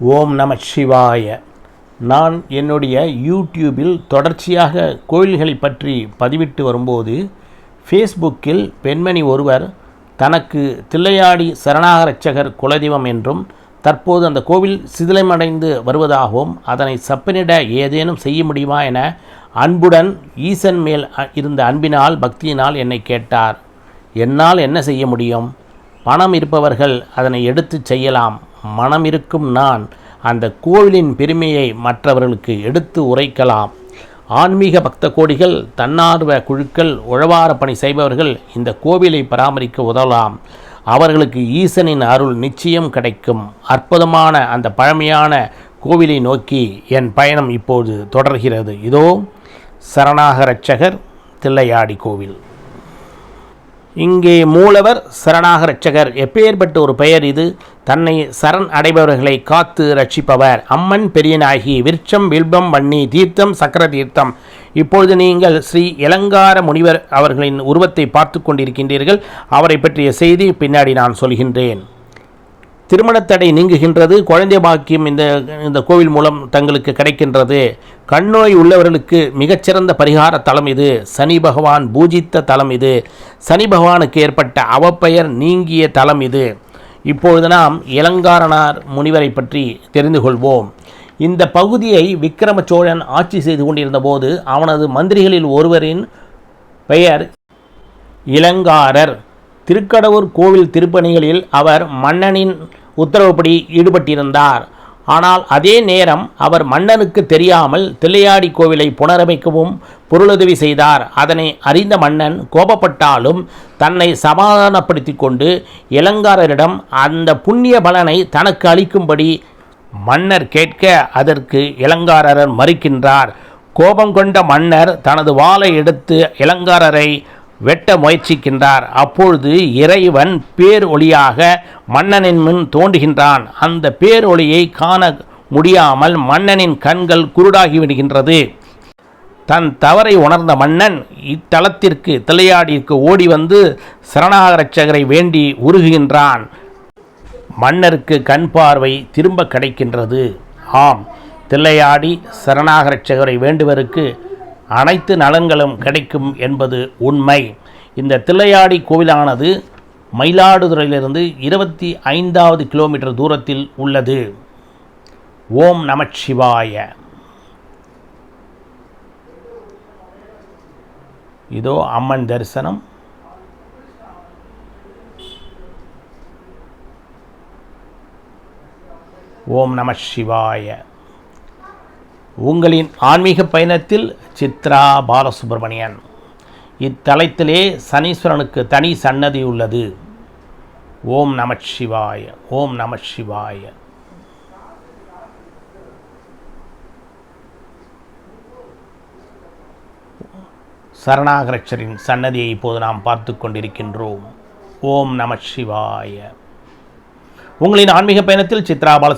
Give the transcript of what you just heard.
ஓம் நம சிவாய. நான் என்னுடைய யூடியூபில் தொடர்ச்சியாக கோயில்களை பற்றி பதிவிட்டு வரும்போது ஃபேஸ்புக்கில் பெண்மணி ஒருவர் தனக்கு தில்லையாடி சரணாகரட்சகர் குலதெய்வம் என்றும் தற்போது அந்த கோவில் சிதிலமடைந்து வருவதாகவும் அதனை சப்பனிட ஏதேனும் செய்ய முடியுமா என அன்புடன் ஈசன் மேல் அ- இருந்த அன்பினால் பக்தியினால் என்னை கேட்டார். என்னால் என்ன செய்ய முடியும்? பணம் இருப்பவர்கள் அதனை எடுத்துச் செய்யலாம். மனம் இருக்கும் நான் அந்த கோவிலின் பெருமையை மற்றவர்களுக்கு எடுத்து உரைக்கலாம். ஆன்மீக பக்த கோடிகள் தன்னார்வ குழுக்கள் உழவார பணி செய்பவர்கள் இந்த கோவிலை பராமரிக்க உதவலாம். அவர்களுக்கு ஈசனின் அருள் நிச்சயம் கிடைக்கும். அற்புதமான அந்த பழமையான கோவிலை நோக்கி என் பயணம் இப்போது தொடர்கிறது. இதோ சரணாக ரட்சகர் தில்லையாடி கோவில். இங்கே மூலவர் சரணாக ரட்சகர் எப்பேற்பட்ட ஒரு பெயர் இது? தன்னை சரண் அடைபவர்களை காத்து ரட்சிப்பவர் அம்மன் பெரியநாயகி விருட்சம் வில்பம் வன்னி தீர்த்தம் சக்கர தீர்த்தம் இப்பொழுது நீங்கள் ஸ்ரீ இளங்கார முனிவர் அவர்களின் உருவத்தை பார்த்து கொண்டிருக்கின்றீர்கள். அவரை பற்றிய செய்தி பின்னாடி நான் சொல்கின்றேன். திருமணத்தடை நீங்குகின்றது குழந்தை பாக்கியம் இந்த இந்த கோவில் மூலம் தங்களுக்கு கிடைக்கின்றது. கண்ணோய் உள்ளவர்களுக்கு மிகச்சிறந்த பரிகார தலம் இது. சனி பகவான் பூஜித்த தலம் இது. சனி பகவானுக்கு ஏற்பட்ட அவப்பெயர் நீங்கிய தலம் இது. இப்பொழுது நாம் இளங்காரனார் முனிவரை பற்றி தெரிந்து கொள்வோம். இந்த பகுதியை விக்கிரம சோழன் ஆட்சி செய்து கொண்டிருந்த போது அவனது மந்திரிகளில் ஒருவரின் பெயர் இளங்காரர். திருக்கடவுர் கோவில் திருப்பணிகளில் அவர் மன்னனின் உத்தரவுப்படி ஈடுபட்டிருந்தார். ஆனால் அதே நேரம் அவர் மன்னனுக்கு தெரியாமல் தில்லையாடி கோவிலை புனரமைக்கவும் பொருளுதவி செய்தார். அதனை அறிந்த மன்னன் கோபப்பட்டாலும் தன்னை சமாதானப்படுத்தி கொண்டு இளங்காரரிடம் அந்த புண்ணிய பலனை தனக்கு அளிக்கும்படி மன்னர் கேட்க அதற்கு இளங்காரரர் மறுக்கின்றார். கோபம் கொண்ட மன்னர் தனது வாளை எடுத்து இளங்காரரை வெட்ட முயற்சிக்கின்றார். அப்பொழுது இறைவன் பேர் ஒளியாக மன்னனின் முன் தோன்றுகின்றான். அந்த பேரொளியை காண முடியாமல் மன்னனின் கண்கள் குருடாகி விடுகின்றது. தன் தவறை உணர்ந்த மன்னன் இத்தலத்திற்கு தில்லையாடிற்கு ஓடி வந்து சரணாகரட்சகரை வேண்டி உருகுகின்றான். மன்னருக்கு கண் பார்வை திரும்ப கிடைக்கின்றது. ஆம் தில்லையாடி சரணாகரட்சகரை வேண்டுவருக்கு அனைத்து நலன்களும் கிடைக்கும் என்பது உண்மை. இந்த தில்லையாடி கோவிலானது மயிலாடுதுறையிலிருந்து இருபத்தி ஐந்தாவது கிலோமீட்டர் தூரத்தில் உள்ளது. ஓம் நமச்சிவாய இதோ அம்மன் தரிசனம். ஓம் நம சிவாய. உங்களின் ஆன்மீக பயணத்தில் சித்ரா பாலசுப்ரமணியன். இத்தலத்திலே சனீஸ்வரனுக்கு தனி சன்னதி உள்ளது. ஓம் நம சிவாய ஓம் நம சிவாய. சரணாகரட்சரின் சன்னதியை இப்போது நாம் பார்த்து கொண்டிருக்கின்றோம். ஓம் நம சிவாய. உங்களின் ஆன்மீக பயணத்தில் சித்ரா பால